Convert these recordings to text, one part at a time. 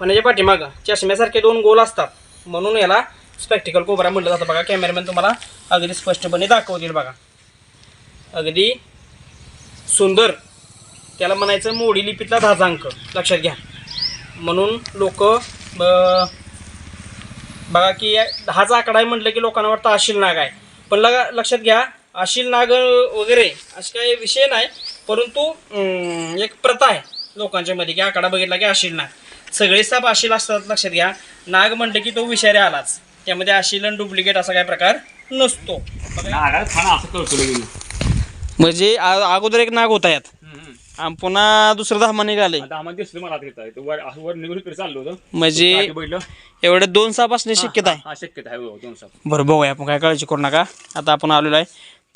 फण्याच्या पाठीमागं. चष्म्यासारखे दोन गोल असतात. म्हणून याला स्पेक्टिकल कोबरा म्हटलं जातं. बघा कॅमेरामॅन तुम्हाला अगदी स्पष्टपणे दाखवतील बघा. अगदी सुंदर. त्याला म्हणायचं मोडी लिपीतला दहाचा अंक लक्षात घ्या. म्हणून लोक बघा की दहाचा आकडा आहे म्हटलं की लोकांना वाटतं आशील नाग आहे. पण लगा लक्षात घ्या आशील नाग वगैरे असे काही विषय नाही परंतु एक प्रथा आहे लोकांच्यामध्ये की आकडा बघितला की आशील नाग. सगळे साप आशिल असतात लक्षात घ्या. नाग म्हटलं की तो विषारी आलाच. त्यामध्ये आशिल आणि डुप्लिकेट असा काही प्रकार नसतो. म्हणजे आ- अगोदर एक नाग होता यात. आणि पुन्हा दुसरं दहा निघाले आता आम्हाला दिसलं मला आता इथं. वर असं वर निघून इकडे चाललो होतो. म्हणजे बघितलं एवढे दोन साप असण्याची शक्यता आहे. हा शक्यता आहे हो, दोन साप. बरं बघूया. आपण काय काळजी करू नका. आता आपण आलेलो आहे.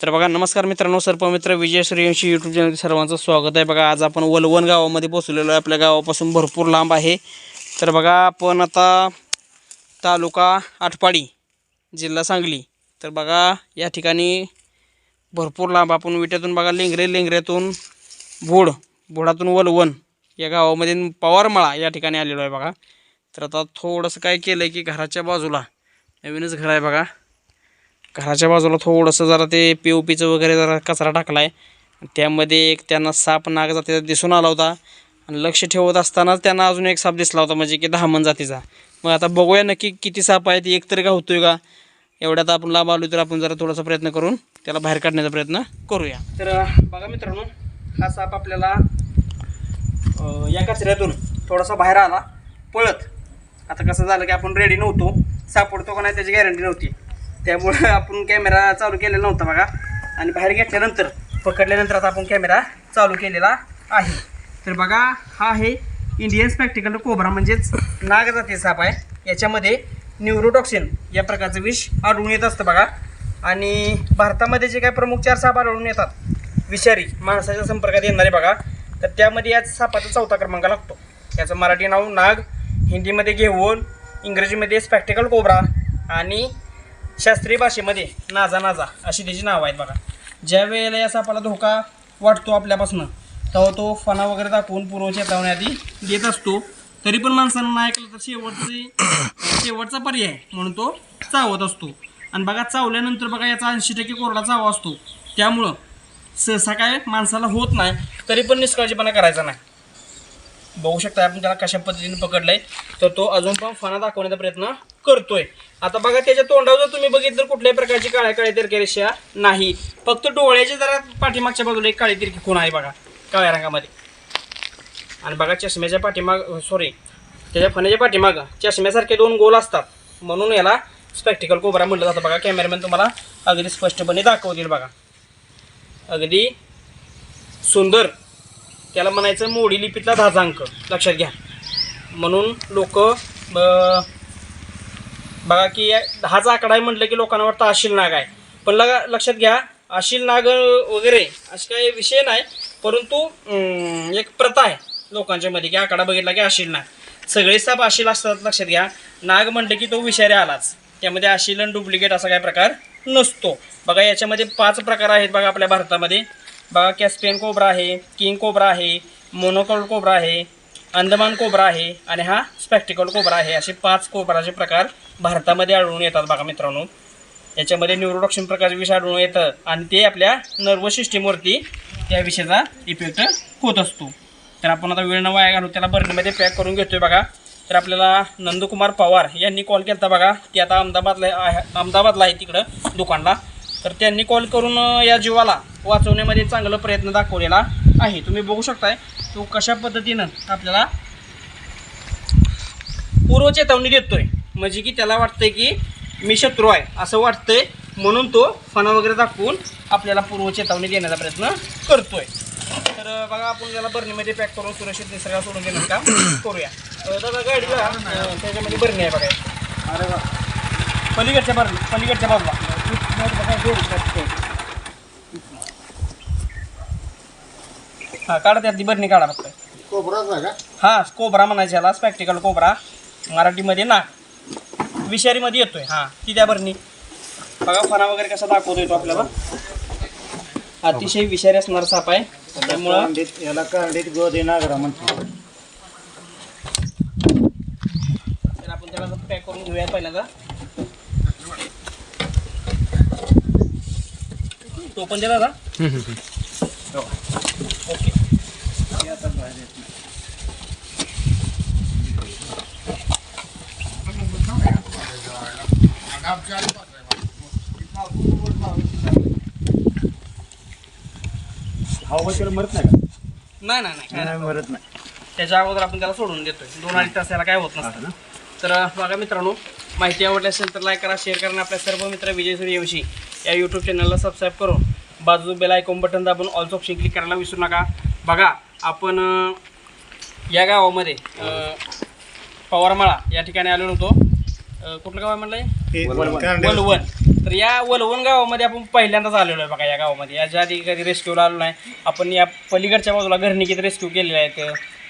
तर बघा नमस्कार मित्रांनो सर्पमित्र विजय सूर्यवंशी यूट्यूब चॅनल सर्वांचं स्वागत आहे. बघा आज आपण वलवण गावामध्ये पोचलेलो आहे. आपल्या गावापासून भरपूर लांब आहे. तर बघा आपण आता तालुका आटपाडी जिल्हा सांगली. तर बघा या ठिकाणी भरपूर लांब आपण विट्यातून बघा लेंगरे लेंगऱ्यातून भोड भोडातून वलवण या गावामध्ये पवारमळा या ठिकाणी आलेलो आहे बघा. तर आता थोडंसं काय केलं आहे की घराच्या बाजूला नवीनच घर आहे बघा. घराच्या बाजूला थोडंसं जरा ते पी ओ पीचं वगैरे जरा कचरा टाकला आहे त्यामध्ये एक त्यांना साप नाग जातीचा दिसून आला होता. आणि लक्ष ठेवत असतानाच त्यांना अजून एक साप दिसला होता म्हणजे की दहामन जातीचा. मग आता बघूया नक्की किती साप आहेत एक तरी का होतोय का? एवढ्यात आपण लाभ आलो तर आपण जरा थोडासा प्रयत्न करून त्याला बाहेर काढण्याचा प्रयत्न करूया. तर बघा मित्रांनो हा साप आपल्याला या कचऱ्यातून थोडासा बाहेर आला पळत. आता कसं झालं की आपण रेडी नव्हतो. सापडतो का नाही त्याची गॅरंटी नव्हती. त्यामुळं आपण कॅमेरा चालू केलेला नव्हता बघा. आणि बाहेर घेतल्यानंतर पकडल्यानंतर आता आपण कॅमेरा चालू केलेला आहे. तर बघा हा आहे इंडियन स्पॅक्टिकल कोबरा म्हणजेच नाग जाती साप आहे. याच्यामध्ये न्यूरोटॉक्सिन या प्रकारचं विष आढळून येत असतं बघा. आणि भारतामध्ये जे काही प्रमुख चार साप आढळून येतात विषारी माणसाच्या संपर्कात येणारे बघा. तर त्यामध्ये या सापाचा चौथा क्रमांक लागतो. याचं मराठी नाव नाग हिंदीमध्ये घेऊन इंग्रजीमध्ये स्पॅक्टिकल कोबरा आणि शास्त्रीय भाषेमध्ये नाजा नाजा अशी त्याची नावं आहेत बघा. ज्या वेळेला या सापाला धोका वाटतो आपल्यापासून तेव्हा तो फणा वगैरे दाखवून पूर्व चेतावणी आधी देत असतो. तरी पण माणसानं ऐकलं तर शेवटचे शेवटचा पर्याय म्हणून तो चावत असतो. आणि बघा चावल्यानंतर बघा याचा ऐंशी टक्के कोरडा चावा असतो. त्यामुळं सहसा काय माणसाला होत नाही तरी पण निष्काळजीपणा करायचा नाही. बघू शकता आपण त्याला कशा पद्धतीने पकडलंय तर तो अजून पण फणा दाखवण्याचा प्रयत्न करतोय. आता बघा त्याच्या तोंडावर जर तुम्ही बघितलं कुठल्याही प्रकारची काळ्या काळ्या तिरकी रेषा नाही. फक्त डोळ्याच्या जरा पाठीमागच्या बाजूला एक काळी तिरकी खूण आहे बघा काळ्या रंगामध्ये. आणि बघा चष्म्याच्या पाठीमाग सॉरी त्याच्या फण्याच्या पाठीमाग चष्म्यासारखे दोन गोल असतात. म्हणून याला स्पेक्टिकल कोबरा म्हटलं जातं. बघा कॅमेरामॅन तुम्हाला अगदी स्पष्टपणे दाखवतील बघा. अगदी सुंदर. त्याला म्हणायचं मोडी लिपीतला दहा अंक लक्षात घ्या. म्हणून लोक बघा की या दहाचा आकडा आहे म्हटलं की लोकांना वाटतं आशिल नाग आहे. पण लगा लक्षात घ्या आशिल नाग वगैरे असे काही विषय नाही परंतु एक प्रथा आहे लोकांच्या मध्ये की आकडा बघितला की आशिल नाग. सगळे साप आशिल असतात लक्षात घ्या. नाग म्हटलं की तो विषारी आलाच. त्यामध्ये आशिल आणि डुप्लिकेट असा काही प्रकार नसतो. बघा याच्यामध्ये पाच प्रकार आहेत बघा आपल्या भारतामध्ये. बघा कॅस्पियन कोबरा आहे किंग कोबरा आहे मोनोकॉल कोबरा आहे अंदमान कोबरा आहे आणि हा स्पेक्टिकल कोबरा आहे. असे पाच कोबराचे प्रकार भारतामध्ये आढळून येतात बघा मित्रांनो. याच्यामध्ये न्यूरोडॉक्सिन प्रकारचे विष आढळून येतं आणि ते आपल्या नर्वस सिस्टीमवरती त्या विषयाचा इफेक्ट होत असतो. तर आपण आता वेळ न वाया घालू त्याला बर्नीमध्ये पॅक करून घेतोय बघा. तर आपल्याला नंदकुमार पवार यांनी कॉल केला बघा. ते आता अहमदाबादला आहे अहमदाबादला आहे तिकडं दुकानला. तर त्यांनी कॉल करून या जीवाला वाचवण्यामध्ये चांगलं प्रयत्न दाखवलेला. आहे तुम्ही बघू शकताय तो कशा पद्धतीनं आपल्याला पूर्व चेतावणी देतोय म्हणजे की त्याला वाटतंय की मी शत्रू आहे असं वाटतंय म्हणून तो फणा वगैरे दाखवून आपल्याला पूर्व चेतावणी देण्याचा प्रयत्न करतोय तर बघा आपण त्याला बर्नीमध्ये पॅक करून सुरक्षित निसर्गात सोडून देण्याचं काम करूया दादा गाडीला त्याच्यामध्ये बर्नी आहे बघा अरे पलीकडच्या बर्नी पलीकडच्या बाजूला हा काढा त्यातली बर्नी काढा फक्त. कोबराच आहे का? हा कोबरा म्हणायचे याला स्पॅक्टिकल कोबरा. मराठीमध्ये ना विषारीमध्ये येतोय. हा ती त्या बरणी. बघा फणा वगैरे कसा दाखवतोय तो आपल्याला. अतिशय विषारी असणारा साप आहे. त्यामुळं कांडीत याला कांडीत गोदी नागरा म्हणते. पॅक करून घेऊया पहिल्यांदा. तो पण दिला का? केलं मरत नाही का नाही नाही नाही नाही मरत नाही. त्याच्या अगोदर आपण त्याला सोडून देतोय. दोन अडीच तास याला काय होत नसतं. तर बघा मित्रांनो माहिती आवडली असेल तर लाईक करा शेअर करा आणि आपल्या सर्व मित्र विजय सूर्यवंशी या यूट्यूब चॅनलला सबस्क्राईब करून बाजू बेल आयकॉन बटन दाबून ऑल ऑप्शन क्लिक करायला विसरू नका. बघा आपण या गावामध्ये पवारमाळा या ठिकाणी आलेलो होतो. कुठलं गाव आहे म्हणलंय वलवण. तर या वलवण गावामध्ये आपण पहिल्यांदाच आलेलो आहे बघा या गावामध्ये. याच्या आधी कधी रेस्क्यूला आलो नाही. आपण या पलीकडच्या बाजूला घरणिकीत रेस्क्यू केलेला आहे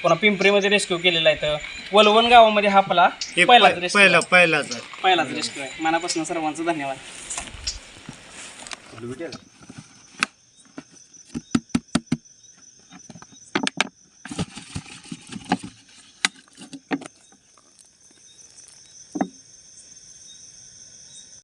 पुन्हा पिंपरीमध्ये रेस्क्यू केलेला आहे वलवण गावामध्ये हा आपला पहिलाच रेस्क्यू पहिला पहिलाच आहे. पहिलाच रेस्क्यू आहे. मनापासून सर्वांचं धन्यवाद.